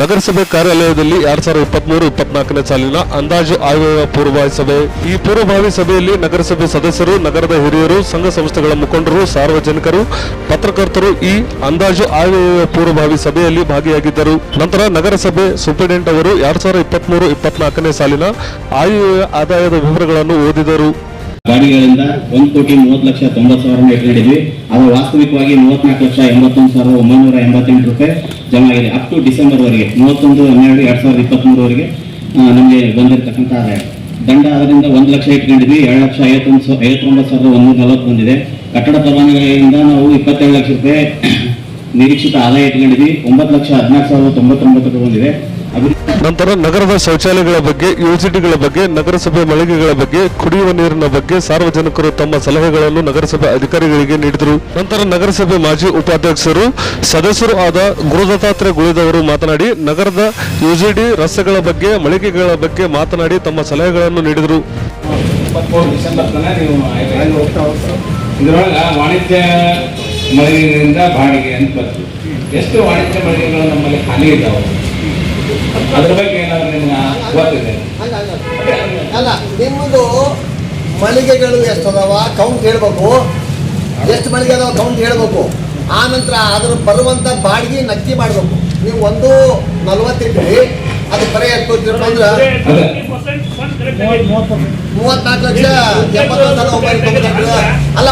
ನಗರಸಭೆ ಕಾರ್ಯಾಲಯದಲ್ಲಿ ಎರಡ್ ಸಾವಿರದ ಇಪ್ಪತ್ಮೂರು, ಇಪ್ಪತ್ನಾಲ್ಕನೇ ಸಾಲಿನ ಅಂದಾಜು ಆಯೋಗ ಪೂರ್ವಭಾವಿ ಸಭೆ. ಈ ಪೂರ್ವಭಾವಿ ಸಭೆಯಲ್ಲಿ ನಗರಸಭೆ ಸದಸ್ಯರು, ನಗರದ ಹಿರಿಯರು, ಸಂಘ ಸಂಸ್ಥೆಗಳ ಮುಖಂಡರು, ಸಾರ್ವಜನಿಕರು, ಪತ್ರಕರ್ತರು ಈ ಅಂದಾಜು ಆಯೋಗ ಪೂರ್ವಭಾವಿ ಸಭೆಯಲ್ಲಿ ಭಾಗಿಯಾಗಿದ್ದರು. ನಂತರ ನಗರಸಭೆ ಸೂಪರಿಂಟೆಂಡೆಂಟ್ ಅವರು ಎರಡ್ ಸಾವಿರದ ಇಪ್ಪತ್ಮೂರು, ಇಪ್ಪತ್ನಾಲ್ಕನೇ ಸಾಲಿನ ಆಯೋಗ ಆದಾಯದ ವಿವರಗಳನ್ನು ಓದಿದರು. ಗಾಡಿಗಳಿಂದ ಒಂದು ಕೋಟಿ ಮೂವತ್ತು ಲಕ್ಷ ತೊಂಬತ್ತು ಸಾವಿರ ಇಟ್ಕೊಂಡಿದ್ವಿ ಅದು ವಾಸ್ತವಿಕವಾಗಿ ಮೂವತ್ನಾಲ್ಕು ಲಕ್ಷ ಎಂಬತ್ತೊಂದು ಸಾವಿರದ ಒಂಬೈನೂರ ಎಂಬತ್ತೆಂಟು ರೂಪಾಯಿ. ಜಮಾ ಆಗಿದೆ. ಅಪ್ ಟು ಡಿಸೆಂಬರ್ ವರೆಗೆ ಮೂವತ್ತೊಂದು, ಹನ್ನೆರಡು, ಎರಡ್ ಸಾವಿರದ ಇಪ್ಪತ್ತ್ಮೂರವರೆಗೆ ನಮಗೆ ಬಂದಿರತಕ್ಕಂಥ ಆದಾಯ ದಂಡ ಅದರಿಂದ ಒಂದು ಲಕ್ಷ ಇಟ್ಕೊಂಡಿದ್ವಿ. ಎರಡು ಲಕ್ಷ ಐವತ್ತೊಂದು ಐವತ್ತೊಂಬತ್ತು ಸಾವಿರದ ಒಂದೂರ ನಲವತ್ತು ಬಂದಿದೆ. ಕಟ್ಟಡ ಪರವಾನಗಿಯಿಂದ ನಾವು ಇಪ್ಪತ್ತೇಳು ಲಕ್ಷ ರೂಪಾಯಿ ನಿರೀಕ್ಷಿತ ಆದಾಯ ಇಟ್ಕೊಂಡಿದ್ವಿ ಒಂಬತ್ತು ಲಕ್ಷ ಹದಿನಾಲ್ಕು ಸಾವಿರದ ಬಂದಿದೆ. ನಂತರ ನಗರದ ಶೌಚಾಲಯಗಳ ಬಗ್ಗೆ ಯೂಸಿಟಿಗಳ ಬಗ್ಗೆ ನಗರಸಭೆ ಮಳಿಗೆಗಳ ಬಗ್ಗೆ ಕುಡಿಯುವ ನೀರಿನ ಬಗ್ಗೆ ಸಾರ್ವಜನಿಕರು ತಮ್ಮ ಸಲಹೆಗಳನ್ನು ನಗರಸಭೆ ಅಧಿಕಾರಿಗಳಿಗೆ ನೀಡಿದರು. ನಂತರ ನಗರಸಭೆ ಮಾಜಿ ಉಪಾಧ್ಯಕ್ಷರು ಸದಸ್ಯರು ಆದ ಗುರುದತ್ತಾತ್ರೇಯ ಗುಳಿದವರು ಮಾತನಾಡಿ ನಗರದ ಯುಜಿಡಿ ರಸ್ತೆಗಳ ಬಗ್ಗೆ ಮಳಿಗೆಗಳ ಬಗ್ಗೆ ಮಾತನಾಡಿ ತಮ್ಮ ಸಲಹೆಗಳನ್ನು ನೀಡಿದರು. ವಾಣಿಜ್ಯ ಮಳಿಗೆಗಳಿಂದ ಬಾಡಿಗೆ ಅಂತ ಬಂತು. ಎಷ್ಟು ವಾಣಿಜ್ಯ ಮಳಿಗೆಗಳು ನಮ್ಮಲ್ಲಿ ಖಾಲಿ ಇದ್ದಾವೆ? ಅದ್ರ ಬಗ್ಗೆ ಏನಾದ್ರು ನಿಮ್ಗೆ ಗೊತ್ತಿದೆ? ಅಲ್ಲ ನಿಮ್ಮದು ಮಳಿಗೆಗಳು ಎಷ್ಟು ಅದಾವ ಕೌಂಟ್ ಹೇಳ್ಬೇಕು. ಎಷ್ಟು ಮಳಿಗೆ ಅದಾವ ಕೌಂಟ್ ಹೇಳ್ಬೇಕು. ಆ ನಂತರ ಅದ್ರ ಬರುವಂತ ಬಾಡಿಗೆ ನಕ್ಕಿ ಮಾಡಬೇಕು. ನೀವು ಒಂದು ನಲ್ವತ್ತಿಟ್ರಿ ಅದು ಬರೀ ಎಷ್ಟು ಕೊಡ್ತೀರಪ್ಪ ಅಂದ್ರೆ ಮೂವತ್ನಾಲ್ಕು ಲಕ್ಷ ಎಪ್ಪತ್ತೊಂದು ಸಾವಿರ ರೂಪಾಯಿ ತೊಂಬತ್ತೆಂಟು ಅಲ್ಲ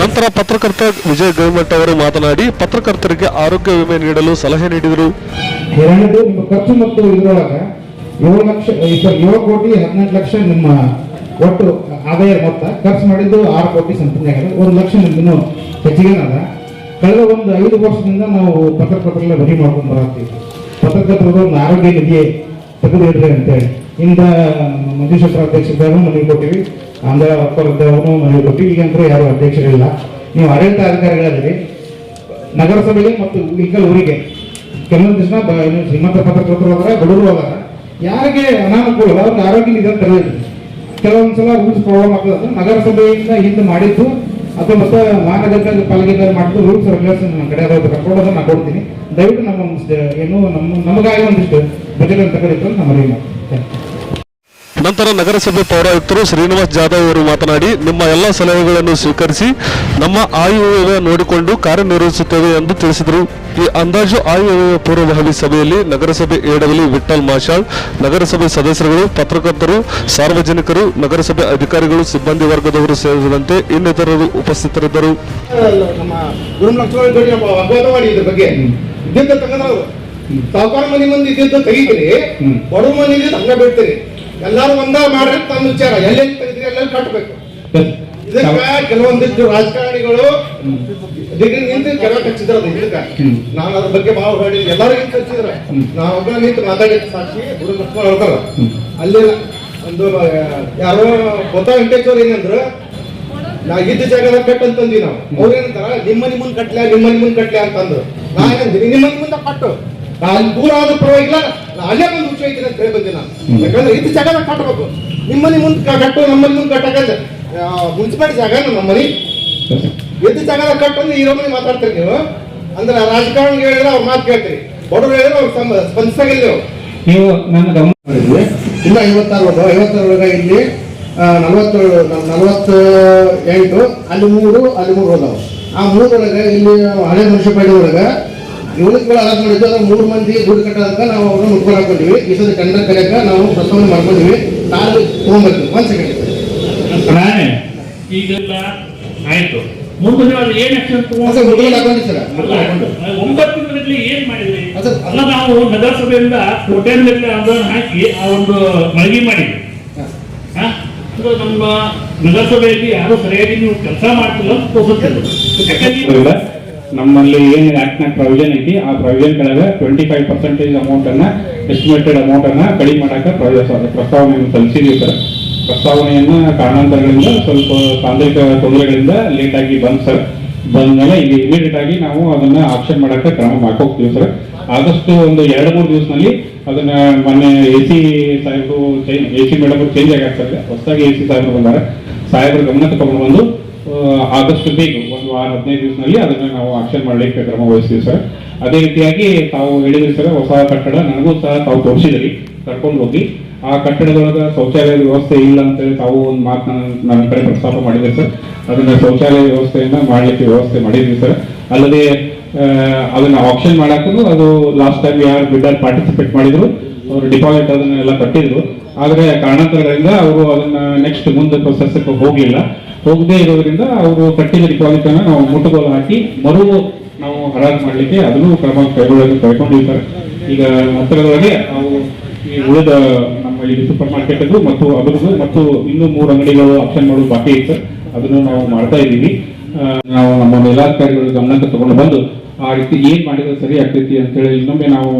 ನಂತರ ಪತ್ರಕರ್ತ ವಿಜಯ್ ಗೈಮಠ್ ಅವರು ಮಾತನಾಡಿ ಪತ್ರಕರ್ತರಿಗೆ ಆರೋಗ್ಯ ವಿಮೆ ನೀಡಲು ಸಲಹೆ ನೀಡಿದರು. ಎರಡನೇದು ನಿಮ್ಮ ಖರ್ಚು ಮತ್ತು ಇದರೊಳಗೆ ಏಳು ಲಕ್ಷ ಏಳು ಕೋಟಿ ಹದಿನೆಂಟು ಲಕ್ಷ ನಿಮ್ಮ ಒಟ್ಟು ಆದಾಯ ಮೊತ್ತ ಖರ್ಚು ಮಾಡಿದ್ದು ಆರು ಕೋಟಿ ಸಂಪನ್ನ ಆಗಿದೆ. ಒಂದು ಲಕ್ಷ ನಿಮ್ಮನ್ನು ಹೆಚ್ಚಿಗೆ ಅದ ಕಳೆದ ಒಂದು ಐದು ವರ್ಷದಿಂದ ನಾವು ಪತ್ರಕರ್ತರೆಲ್ಲ ಬರಿ ಮಾಡ್ಕೊಂಡು ಬರತ್ತೀವಿ ಪತ್ರಕರ್ತರದ್ದು ಒಂದು ಆರೋಗ್ಯ ನಿಧಿ ತೆಗೆದಿಡ್ರಿ ಅಂತೇಳಿ. ಇಂದ ಮಂಜುಶೇಖರ ಅಧ್ಯಕ್ಷರಿದ್ದಾಗ ಮನವಿ ಕೊಟ್ಟಿವಿ. ಆಂಧ್ರ ಅಪ್ಪರದ್ದವನು ಮನವಿ ಕೊಟ್ಟಿವಿ. ಈಗ ಅಂದ್ರೆ ಯಾರು ಅಧ್ಯಕ್ಷರಿಲ್ಲ. ನೀವು ಆಡಳಿತ ಅಧಿಕಾರಿಗಳಾದ್ರಿ ನಗರಸಭೆಗೆ ಮತ್ತು ಈಗ ಊರಿಗೆ ಕೆಲವೊಂದು ದಿವಸ ಶ್ರೀಮಂತ ಪತ್ರಕರ್ತರು ಅದಾರ, ಬಡವರು ಹೋದಾಗ ಯಾರಿಗೆ ಅನಾನುಕೂಲ ಅವ್ರಿಗೆ ಆರೋಗ್ಯ ನಿಧಿ ಅಂತ ಕೆಲವೊಂದು ಸಲ ರೂಲ್ಸ್ ಪ್ರಾಬ್ಲಮ್ ಆಗ್ತದೆ. ನಗರಸಭೆಯಿಂದ ಹಿಂದೆ ಮಾಡಿದ್ದು ಅಥವಾ ಮತ್ತೆ ಮಹಾನಗರ ಪಾಲಿಕೆ ಮಾಡಿದ್ದು ರೂಲ್ಸ್ ರೆಗ್ಯುಲೇಷನ್ ನಮ್ಮ ಕಡೆ ಅದಾವ. ಕರ್ಕೊಂಡು ಹೋದ್ರೆ ನಾನು ಕೊಡ್ತೀನಿ. ದಯವಿಟ್ಟು ನಮ್ಮ ಏನು ನಮ್ಮ, ನಮಗಾಗಿ ಒಂದಿಷ್ಟು ಬಜೆಟ್ ಅಂತ ಕರೀತಾರೆ ನಮ್ಮ ಮನವಿ ಮಾಡ್ತೀನಿ. ನಂತರ ನಗರಸಭೆ ಪೌರಾಯುಕ್ತರು ಶ್ರೀನಿವಾಸ್ ಜಾಧವ್ ಅವರು ಮಾತನಾಡಿ ನಿಮ್ಮ ಎಲ್ಲ ಸಲಹೆಗಳನ್ನು ಸ್ವೀಕರಿಸಿ ನಮ್ಮ ಆಯವ್ಯಯ ನೋಡಿಕೊಂಡು ಕಾರ್ಯನಿರ್ವಹಿಸುತ್ತೇವೆ ಎಂದು ತಿಳಿಸಿದರು. ಈ ಅಂದಾಜು ಆಯವ್ಯಯ ಪೂರ್ವಭಾವಿ ಸಭೆಯಲ್ಲಿ ನಗರಸಭೆ ಏಡಗಲಿ ವಿಠಲ್ ಮಾಷಾಳ್ ನಗರಸಭೆ ಸದಸ್ಯರುಗಳು ಪತ್ರಕರ್ತರು ಸಾರ್ವಜನಿಕರು ನಗರಸಭೆ ಅಧಿಕಾರಿಗಳು ಸಿಬ್ಬಂದಿ ವರ್ಗದವರು ಸೇರಿದಂತೆ ಇನ್ನಿತರರು ಉಪಸ್ಥಿತರಿದ್ದರು. ಸಾವುಕಾರ ಮನೆ ಮಂದಿ ಇದ್ದಿದ್ದು ತೆಗಿತೀರಿ. ಬಡವ ಮನೆ ಇದ್ದಿದ್ದು ಹಂಗ ಬಿಡ್ತೀರಿ ಎಲ್ಲಾರು ಒಂದ ಮಾಡ್ರಿ ತಮ್ಮ ವಿಚಾರ ಎಲ್ಲೆಲ್ಲಿ ತೆಗಿದ್ರಿ ಎಲ್ಲೆಲ್ಲಿ ಕಟ್ಟಬೇಕು ಇದಕ್ಕ ಕೆಲವೊಂದಿಷ್ಟು ರಾಜಕಾರಣಿಗಳು ನಿಂತು ಕೆಲ ಕಚ್ಚಿದ್ರ ಇದಕ್ಕ. ನಾನು ಅದ್ರ ಬಗ್ಗೆ ಭಾಳ ಹೇಳಿ ಎಲ್ಲಾರು ನಿಂತು ಕಚ್ಚಿದ್ರ. ನಾನು ಒಬ್ಬ ನಿಂತು ಮಾತಾಡಿದ ಸಾಕ್ಷಿ ಗುರು ಲಕ್ಷ್ಮಣ ಹೇಳ್ತಾರ ಅಲ್ಲಿ ಒಂದು ಯಾರೋ ಗೊತ್ತ ವೆಂಕಟೇಶ್ವರ ಏನಂದ್ರು ನಾ ಇದ್ದ ಜಾಗದಾಗ ಕಟ್ ಅಂತಂದ್ವಿ ನಾವು. ಅವ್ರೇನಂತಾರ ನಿಮ್ಮ ಮನಿ ಮುಂದ್ ಕಟ್ಲ ನಿಮ್ಮ ಮನಿ ಮುಂದ್ ಕಟ್ಲ ಅಂತಂದ್ರು. ನಾ ಏನಂದ್ರಿ ನಿಮ್ಮ ಮುಂದೆ ಕಟ್ಟು. ನಾ ಅಲ್ಲಿ ದೂರ ಆದ್ರೂ ಪರವಾಗಿಲ್ಲ ಅಲ್ಲೇ ಬಂದು ಹುಚ್ಚು ಐತಿ ಅಂತ ಹೇಳಿ ಬಂದೆ ನಾನು. ಯಾಕಂದ್ರೆ ಇದು ಜಾಗ ಕಟ್ಟಬೇಕು ನಿಮ್ಮನೆ ಮುಂದೆ ಕಟ್ಟು ನಮ್ಮನೆ ಮುಂದೆ ಕಟ್ಟಕಂತ ಕಟ್ಟಕಂದ್ರೆ ಮುನ್ಸಿಪಾಲಿಟಿ ಜಾಗ ನಮ್ಮ ಮನೆ ಎದ್ದು ಜಾಗದಾಗ ಕಟ್ಟು ಅಂದ್ರೆ ಇರೋ ಮನೆ ಮಾತಾಡ್ತೀರಿ ನೀವು? ಅಂದ್ರೆ ರಾಜಕಾರಣ ಹೇಳಿದ್ರೆ ಅವ್ರ ಮಾತು ಕೇಳ್ತೀರಿ. ಬಡವರು ಹೇಳಿದ್ರೆ ಅವ್ರು ಸ್ಪಂದಿಸಾಗಿಲ್ಲ ನೀವು. ನನ್ನ ಗಮನ ಮಾಡಿದ್ವಿ ಇನ್ನು ಐವತ್ತಾರು ಅದಾವ ಐವತ್ತಾರೊಳಗೆ ಇಲ್ಲಿ ನಲವತ್ತೇಳು ನಲವತ್ತ ಎಂಟು ಅಲ್ಲಿ ಮೂರು ಅಲ್ಲಿ ಮೂರು ಅದಾವ ಆ ಮೂರೊಳಗೆ ಇಲ್ಲಿ ಹಳೆ ಮುನ್ಸಿಪಾಲಿಟಿ ಒಳಗೆ ಯೂನಿಟ್ಗಳು ಅಲಾಟ್ ಮಾಡಿದ್ದು ಅದ್ರ ಮೂರು ಮಂದಿ ದುಡ್ಡು ಕಟ್ಟೋದಕ್ಕೆ ನಾವು ಅವ್ರನ್ನ ಮುಟ್ಕೊಂಡು ಹಾಕೊಂಡಿವಿ ಈ ಸಲ ಟೆಂಡರ್ ಕರೆಯಕ್ಕೆ ನಾವು ಪ್ರಸ್ತಾವನೆ ಮಾಡ್ಕೊಂಡಿವಿ ನಾನು ತಗೊಂಬರ್ತೀವಿ ಒಂದು ಸೆಕೆಂಡ್ ನಾನೇ. ಈಗೆಲ್ಲ ಆಯ್ತು. ಮುಂದೆ ನೀವು ಏನ್? ಸರ್, ಹಾಕೊಂಡಿ ಸರ್, ಹಾಕೊಂಡು. ಒಂಬತ್ತು ದಿನದಲ್ಲಿ ಏನ್ ಮಾಡಿದ್ರಿ? ಅದು. ಅಲ್ಲ ನಾವು ನಗರಸಭೆಯಿಂದ ಕೋಟ್ಯಾಂಗಟ್ಟಲೆ ಅನುದಾನ ಹಾಕಿ ಆ ಒಂದು ಮಳಿಗೆ ಮಾಡಿದ್ವಿ. ಹಾ? ನಮ್ಮ ನಗರಸಭೆಯಲ್ಲಿ ಯಾರು ಸರಿಯಾಗಿ ನೀವು ಕೆಲಸ ಮಾಡ್ತಿಲ್ಲ ಅಂತ ತೋರಿಸುತ್ತಿಲ್ಲ ನಮ್ಮಲ್ಲಿ ಏನು ಆಕ್ಟ್ನ ಪ್ರಾವಿಷನ್ ಐತಿ, ಆ ಪ್ರಾವಿಷನ್ ಕೆಳಗೆ ಟ್ವೆಂಟಿ ಫೈವ್ ಪರ್ಸೆಂಟೇಜ್ ಅಮೌಂಟ್ ಅನ್ನ ಎಸ್ಟಿಮೇಟೆಡ್ ಅಮೌಂಟ್ ಅನ್ನ ಕಡಿಮೆ ಮಾಡಕ್ಕೆ ಪ್ರಸ್ತಾವನೆ ಪ್ರಸ್ತಾವನೆಯನ್ನು ಸಲ್ಲಿಸಿದ್ವಿ ಸರ್ ಪ್ರಸ್ತಾವನೆಯನ್ನ ಕಾರಣಾಂತರಗಳಿಂದ ಸ್ವಲ್ಪ ತಾಂತ್ರಿಕ ತೊಂದರೆಗಳಿಂದ ಲೇಟ್ ಆಗಿ ಬಂದ್ ಸರ್. ಬಂದ್ಮೇಲೆ ಇಲ್ಲಿ ಇಮಿಡಿಯೇಟ್ ಆಗಿ ನಾವು ಅದನ್ನ ಆಪ್ಷನ್ ಮಾಡಕ್ಕೆ ಕ್ರಮ ಮಾಡ್ಕೋಗ್ತೀವಿ ಸರ್. ಆದಷ್ಟು ಒಂದು ಎರಡು ಮೂರು ದಿವಸದಲ್ಲಿ ಅದನ್ನ ಮೊನ್ನೆ A C change A C madam change ಆಗ್ತಾರೆ ಹೊಸದಾಗಿ ಎ ಸಿ ಬಂದಾರೆ. ಸಾಹೇಬರ ಗಮನ ತಗೊಂಡು ಬಂದು ಆದಷ್ಟು ಬೇಗ ವಾರ ಹದಿನೈದು ದಿವಸದಲ್ಲಿ ಅದನ್ನ ನಾವು ಆಕ್ಷನ್ ಮಾಡಲಿಕ್ಕೆ ಕ್ರಮ ವಹಿಸ್ತೀವಿ ಸರ್. ಅದೇ ರೀತಿಯಾಗಿ ತಾವು ಹೇಳಿದ್ರಿ ಸರ್, ಹೊಸ ಕಟ್ಟಡ, ನನಗೂ ಸಹ ತಾವು ತೋರಿಸಿದ್ರಿ, ಕರ್ಕೊಂಡು ಹೋಗಿ. ಆ ಕಟ್ಟಡದೊಳಗ ಶೌಚಾಲಯದ ವ್ಯವಸ್ಥೆ ಇಲ್ಲ ಅಂತೇಳಿ ತಾವು ಒಂದು ಮಾತನ್ನ ನನ್ನ ಕಡೆ ಪ್ರಸ್ತಾಪ ಮಾಡಿದೆ ಸರ್. ಅದನ್ನ ಶೌಚಾಲಯ ವ್ಯವಸ್ಥೆಯನ್ನ ಮಾಡಲಿಕ್ಕೆ ವ್ಯವಸ್ಥೆ ಮಾಡಿದ್ವಿ ಸರ್. ಅಲ್ಲದೆ ಅದನ್ನ ಆಪ್ಷನ್ ಮಾಡಕ್ಕೂ ಅದು ಲಾಸ್ಟ್ ಟೈಮ್ ಯಾರು ಬಿಡ್ಡರ್ ಪಾರ್ಟಿಸಿಪೇಟ್ ಮಾಡಿದ್ರು, ಅವರು ಡಿಪಾಸಿಟ್ ಅದನ್ನೆಲ್ಲ ಕಟ್ಟಿದ್ರು. ಆದ್ರೆ ಕಾರಣಾಂತರಗಳಿಂದ ಅವರು ಅದನ್ನ ನೆಕ್ಸ್ಟ್ ಮುಂದೆ ಪ್ರೊಸೆಸ್ ಹೋಗ್ಲಿಲ್ಲ ಹೋಗದೇ ಇರೋದ್ರಿಂದ ಅವರು ಕಟ್ಟಿದ ಅನ್ನ ನಾವು ಮುಟ್ಟುಗೋಲು ಹಾಕಿ ಮರು ನಾವು ಹರಾಜು ಮಾಡ್ಲಿಕ್ಕೆ ಅದನ್ನು ಕ್ರಮ ಕೈಗೊಳ್ಳಲು ಕೈಗೊಂಡಿರ್ತಾರೆ. ಈಗ ಹತ್ತಿರದೊಳಗೆ ನಾವು ಈ ಉಳಿದ ನಮ್ಮ ಈ ಸೂಪರ್ ಮಾರ್ಕೆಟ್ ಮತ್ತು ಅದ್ರದ್ದು ಮತ್ತು ಇನ್ನೂ ಮೂರು ಅಂಗಡಿಗಳು ಆಪ್ಷನ್ ಮಾಡೋದು ಬಾಕಿ ಇತ್ತು ಅದನ್ನು ನಾವು ಮಾಡ್ತಾ ಇದ್ದೀವಿ. ನಾವು ನಮ್ಮ ಮೇಲಾಧಿಕಾರಿಗಳ ಗಮನಕ್ಕೆ ತಗೊಂಡು ಬಂದು ಆ ರೀತಿ ಏನ್ ಮಾಡಿದ್ರೆ ಸರಿ ಆಗ್ತೈತಿ ಅಂತೇಳಿ ಇನ್ನೊಮ್ಮೆ ನಾವು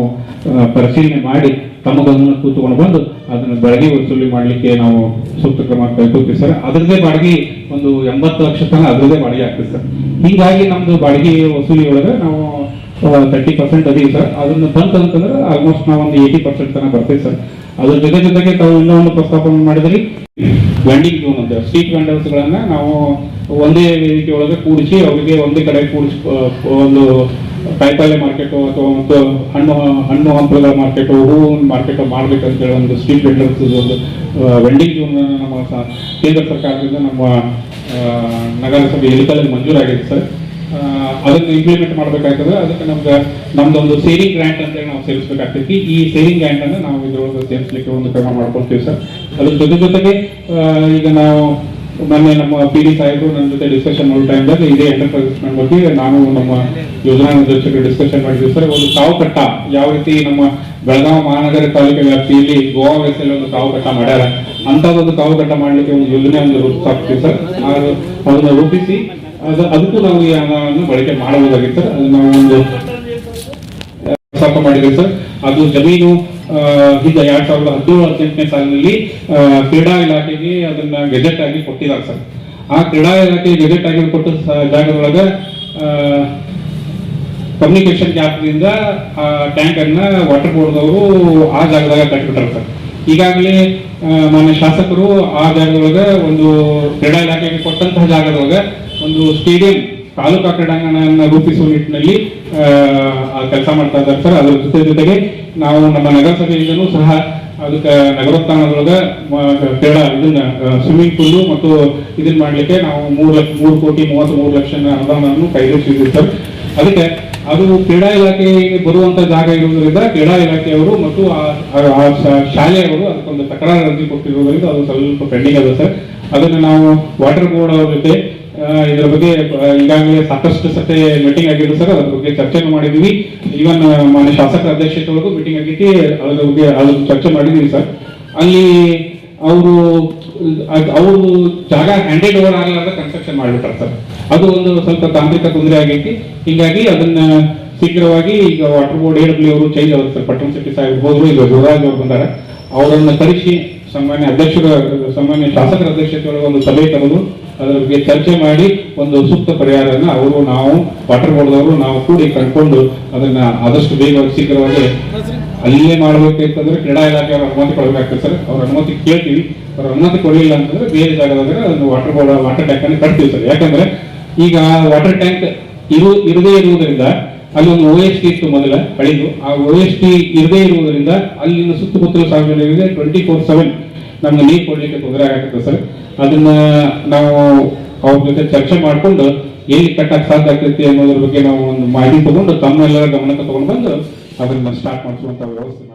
ಪರಿಶೀಲನೆ ಮಾಡಿ ತಮ್ಮ ಗಮನ ಕೂತ್ಕೊಂಡು ಬಂದು ಅದನ್ನು ಬಾಡಿಗೆ ವಸೂಲಿ ಮಾಡಲಿಕ್ಕೆ ನಾವು ಸೂಕ್ತ ಕ್ರಮ ಕೈಗೊಳ್ತೀವಿ ಸರ್. ಅದ್ರದ್ದೇ ಬಾಡಿಗೆ ಒಂದು ಎಂಬತ್ತು ಲಕ್ಷ ತನಕ ಅದ್ರದ್ದೇ ಬಾಡಿಗೆ ಆಗ್ತದೆ ಸರ್. ಹೀಗಾಗಿ ನಮ್ದು ಬಾಡಿಗೆ ವಸೂಲಿ ಒಳಗೆ ನಾವು ತರ್ಟಿ ಪರ್ಸೆಂಟ್ ಅದೀವಿ ಸರ್. ಅದನ್ನು ಬಂತು ಅಂತಂದ್ರೆ ಆಲ್ಮೋಸ್ಟ್ ನಾವು ಒಂದು ಏಯ್ಟಿ ಪರ್ಸೆಂಟ್ ತನಕ ಬರ್ತೇವೆ ಸರ್. ಅದ್ರ ಜೊತೆ ಜೊತೆಗೆ ತಾವು ಇನ್ನೂ ಒಂದು ಮಾಡಿದ್ರಿ. ವೆಂಡಿಂಗ್ ಜೋನ್ ಅಂತ. ಸ್ಟ್ರೀಟ್ ವೆಂಡರ್ಸ್ ಗಳನ್ನ ನಾವು ಒಂದೇ ವೇದಿಕೆ ಒಳಗೆ ಕೂಡಿಸಿ, ಅವರಿಗೆ ಒಂದೇ ಕಡೆ ಕೂಡಿಸಿ ಒಂದು ಕಾಯಿಪಲ್ಯ ಮಾರ್ಕೆಟು ಅಥವಾ ಒಂದು ಹಣ್ಣು ಹಣ್ಣು ಹಂಪಲುಗಳ ಮಾರ್ಕೆಟು, ಹೂವಿನ ಮಾರ್ಕೆಟು ಮಾಡಬೇಕಂತೇಳಿ ಒಂದು ಸ್ಟ್ರೀಟ್ ವೆಂಡರ್ಸ್ ಒಂದು ವೆಂಡಿಂಗ್ ಜೂನ್ ನಮ್ಮ ಕೇಂದ್ರ ಸರ್ಕಾರದಿಂದ ನಮ್ಮ ನಗರಸಭೆ ಎಲ್ಲಿ ಮಂಜೂರಾಗಿದೆ ಸರ್. ಅದನ್ನು ಇಂಪ್ಲಿಮೆಂಟ್ ಮಾಡಬೇಕಾಗ್ತದೆ ಅದಕ್ಕೆ ನಮ್ಗೆ, ನಮ್ದೊಂದು ಸೇವಿಂಗ್ ಗ್ರ್ಯಾಂಟ್ ಅಂತೇಳಿ ನಾವು ಸೇರಿಸ್ಬೇಕಾಗ್ತೈತಿ. ಈ ಸೇವಿಂಗ್ ಗ್ರಾಂಟ್ ಅನ್ನ ನಾವು ಇದ್ರೊಳಗೆ ಸೇರಿಸಲಿಕ್ಕೆ ಒಂದು ಕ್ರಮ ಮಾಡ್ಕೊಳ್ತೀವಿ ಸರ್. ಅದ್ರ ಜೊತೆ ಜೊತೆಗೆ ಈಗ ನಾವು ಮೊನ್ನೆ ನಮ್ಮ ಪಿ ಡಿ ಸಾಹೇಬರು ನನ್ನ ಜೊತೆ ಡಿಸ್ಕಷನ್ ಮಾಡೋ ಟೈಮ್ದಾಗ ಇದೇ ಎಂಟರ್ಪ್ರೈಸಸ್ ಬಗ್ಗೆ ನಾನು ನಮ್ಮ ಯೋಜನಾ ನಿರ್ದೇಶಕರು ಡಿಸ್ಕಷನ್ ಮಾಡಿದ್ವಿ. ಸರ್, ಒಂದು ಸಾವು ಕಟ್ಟ ಯಾವ ರೀತಿ ನಮ್ಮ ಬೆಳಗಾವಿ ಮಹಾನಗರ ಪಾಲಿಕೆ ವ್ಯಾಪ್ತಿಯಲ್ಲಿ ಗೋವಾ ವ್ಯವಸ್ಥೆಯಲ್ಲಿ ಒಂದು ಸಾವು ಕಟ್ಟ ಮಾಡ್ಯಾರ. ಅಂತದೊಂದು ಸಾವು ಕಟ್ಟ ಮಾಡ್ಲಿಕ್ಕೆ ಒಂದು ಯೋಜನೆ ಒಂದು ರೂಪಿಸ್ತೀವಿ ಸರ್. ಅದು- ಅದನ್ನ ರೂಪಿಸಿ, ಅದು ಅದಕ್ಕೂ ನಾವು ಈ ಹಣವನ್ನು ಬಳಕೆ ಮಾಡಬಹುದಾಗಿತ್ತು ಸರ್. ಅದು ನಾವು ಒಂದು ಮಾಡಿದ್ವಿ ಸರ್. ಅದು ಜಮೀನು ಈಗ ಎರಡ್ ಸಾವಿರದ ಹದಿನೇಳು, ಹದಿನೆಂಟನೇ ಸಾಲಿನಲ್ಲಿ ಕ್ರೀಡಾ ಇಲಾಖೆಗೆ ಅದನ್ನ ಗೆಜೆಟ್ ಆಗಿ ಕೊಟ್ಟಿದ್ದಾರೆ ಸರ್. ಆ ಕ್ರೀಡಾ ಇಲಾಖೆ ಗೆಜೆಟ್ ಆಗಿ ಕೊಟ್ಟ ಜಾಗದೊಳಗ ಕಮ್ಯುನಿಕೇಶನ್ ಗ್ಯಾಪ್ನಿಂದ ಆ ಟ್ಯಾಂಕ್ ಅನ್ನ ವಾಟರ್ ಬೋರ್ಡ್ದವರು ಆ ಜಾಗದಾಗ ಕಟ್ಬಿಟ್ಟಾರೆ ಸರ್. ಈಗಾಗಲೇ ಮಾನ್ಯ ಶಾಸಕರು ಆ ಜಾಗದೊಳಗ ಒಂದು ಕ್ರೀಡಾ ಇಲಾಖೆಗೆ ಕೊಟ್ಟಂತಹ ಜಾಗದೊಳಗ ಒಂದು ಸ್ಟೇಡಿಯಂ ತಾಲೂಕಾ ಕ್ರೀಡಾಂಗಣ ರೂಪಿಸುವ ನಿಟ್ಟಿನಲ್ಲಿ ಕೆಲಸ ಮಾಡ್ತಾ ಇದ್ದಾರೆ ಸರ್. ಅದರ ಜೊತೆ ಜೊತೆಗೆ ನಾವು ನಮ್ಮ ನಗರಸಭೆಯಿಂದನೂ ಸಹ ಅದಕ್ಕೆ ನಗರೋತ್ಥಾನದೊಳಗೆ ಕ್ರೀಡಾ ಇದನ್ನ ಸ್ವಿಮ್ಮಿಂಗ್ ಪೂಲು ಮತ್ತು ಇದನ್ನ ಮಾಡಲಿಕ್ಕೆ ನಾವು ಮೂರು ಲಕ್ಷ, ಮೂರು ಕೋಟಿ ಮೂವತ್ತ್ ಮೂರು ಲಕ್ಷ ಅನುದಾನವನ್ನು ಕೈಗೊಳಿಸಿದ್ವಿ ಸರ್ ಅದಕ್ಕೆ ಅದು ಕ್ರೀಡಾ ಇಲಾಖೆಗೆ ಬರುವಂತ ಜಾಗ ಇರುವುದರಿಂದ ಕ್ರೀಡಾ ಇಲಾಖೆಯವರು ಮತ್ತು ಶಾಲೆಯವರು ಅದಕ್ಕೊಂದು ತಕರಾರು ಅರ್ಜಿ ಕೊಟ್ಟಿರುವುದರಿಂದ ಅದು ಸ್ವಲ್ಪ ಪೆಂಡಿಂಗ್ ಅದ ಸರ್. ಅದನ್ನು ನಾವು ವಾಟರ್ ಬೋರ್ಡ್ ಅವರ ಜೊತೆ ಇದರ ಬಗ್ಗೆ ಈಗಾಗಲೇ ಸಾಕಷ್ಟು ಸತೆ ಮೀಟಿಂಗ್ ಆಗಿದ್ದು ಸರ್, ಅದ್ರ ಬಗ್ಗೆ ಚರ್ಚೆನೂ ಮಾಡಿದೀವಿ ಈವನ್ ಮಾನ್ಯ ಶಾಸಕರ ಅಧ್ಯಕ್ಷತೆ ಒಳಗೂ ಮೀಟಿಂಗ್ ಆಗೈತಿ ಅದರ ಬಗ್ಗೆ ಅದ್ರ ಚರ್ಚೆ ಮಾಡಿದೀವಿ ಸರ್. ಅಲ್ಲಿ ಅವರು ಅವರು ಜಾಗ ಹ್ಯಾಂಡೆಡ್ ಓವರ್ ಆಗಲಾರ್ದ ಕನ್ಸ್ಟ್ರಕ್ಷನ್ ಮಾಡಿಬಿಟ್ಟಾರೆ ಸರ್. ಅದು ಒಂದು ಸ್ವಲ್ಪ ತಾಂತ್ರಿಕ ತೊಂದರೆ ಆಗೈತಿ. ಹೀಗಾಗಿ ಅದನ್ನ ಶೀಘ್ರವಾಗಿ ಈಗ ವಾಟರ್ ಬೋರ್ಡ್ ಎ ಅವರು ಚೇಂಜ್ ಆಗುತ್ತೆ ಸರ್. ಪಟ್ಟಣ ಸಿಟಿ ಸಾಹೇಬ್ ಹೋದ್ರು ಈಗ ಗುರುರಾಜ್ ಅವರು ಬಂದಾರೆ. ಅವರನ್ನ ಕರೆಸಿ ಸಾಮಾನ್ಯ ಅಧ್ಯಕ್ಷರ ಸಾಮಾನ್ಯ ಶಾಸಕರ ಅಧ್ಯಕ್ಷತೆ ಒಳಗೆ ಒಂದು ಸಭೆ ಕರೆದು ಅದರ ಬಗ್ಗೆ ಚರ್ಚೆ ಮಾಡಿ ಒಂದು ಸೂಕ್ತ ಪರಿಹಾರನ ಅವರು ನಾವು ವಾಟರ್ ಬೋರ್ಡ್ದವರು ನಾವು ಕೂಡಿ ಕಂಡುಕೊಂಡು ಅದನ್ನ ಆದಷ್ಟು ಬೇಗ ಶೀಘ್ರವಾಗಿ ಅಲ್ಲೇ ಮಾಡಬೇಕಂತಂದ್ರೆ ಕ್ರೀಡಾ ಇಲಾಖೆಯವರ ಅನುಮತಿ ಕೊಡಬೇಕಾಗ್ತದೆ ಸರ್. ಅವ್ರ ಅನುಮತಿ ಕೇಳ್ತೀವಿ. ಅವ್ರ ಅನುಮತಿ ಕೊಡಲಿಲ್ಲ ಅಂತಂದ್ರೆ ಬೇರೆ ಜಾಗದಾಗ ಅದನ್ನು ವಾಟರ್ ಬೋರ್ಡ್ ವಾಟರ್ ಟ್ಯಾಂಕ್ ಅನ್ನು ಕಟ್ತೀವಿ ಸರ್. ಯಾಕಂದ್ರೆ ಈಗ ವಾಟರ್ ಟ್ಯಾಂಕ್ ಇರು, ಇರದೇ ಇರುವುದರಿಂದ ಅಲ್ಲಿ ಒಂದು ಓ ಎಸ್ ಟಿ ಇತ್ತು ಮೊದಲ ಕಳೆದು. ಆ ಓ ಎಸ್ ಟಿ ಇರದೇ ಇರುವುದರಿಂದ ಅಲ್ಲಿನ ಸುತ್ತಮುತ್ತಲ ಸಾರ್ವಜನಿಕರಿಗೆ ಟ್ವೆಂಟಿ ಫೋರ್ ಸೆವೆನ್ ನಮ್ಗೆ ನೀರು ಕೊಡಲಿಕ್ಕೆ ತೊಂದರೆ ಆಗತ್ತೆ ಸರ್. ಅದನ್ನ ನಾವು ಅವ್ರ ಜೊತೆ ಚರ್ಚೆ ಮಾಡ್ಕೊಂಡು ಎಲ್ಲಿ ಕಟ್ಟಕ್ಕೆ ಸಾಧ್ಯ ಆಗ್ತೈತಿ ಅನ್ನೋದ್ರ ಬಗ್ಗೆ ನಾವು ಒಂದು ಮಾಹಿತಿ ತಗೊಂಡು ತಮ್ಮೆಲ್ಲರ ಗಮನಕ್ಕೆ ತಗೊಂಡು ಬಂದು ಅದನ್ನ ಸ್ಟಾರ್ಟ್ ಮಾಡಿಸುವಂತ ವ್ಯವಸ್ಥೆ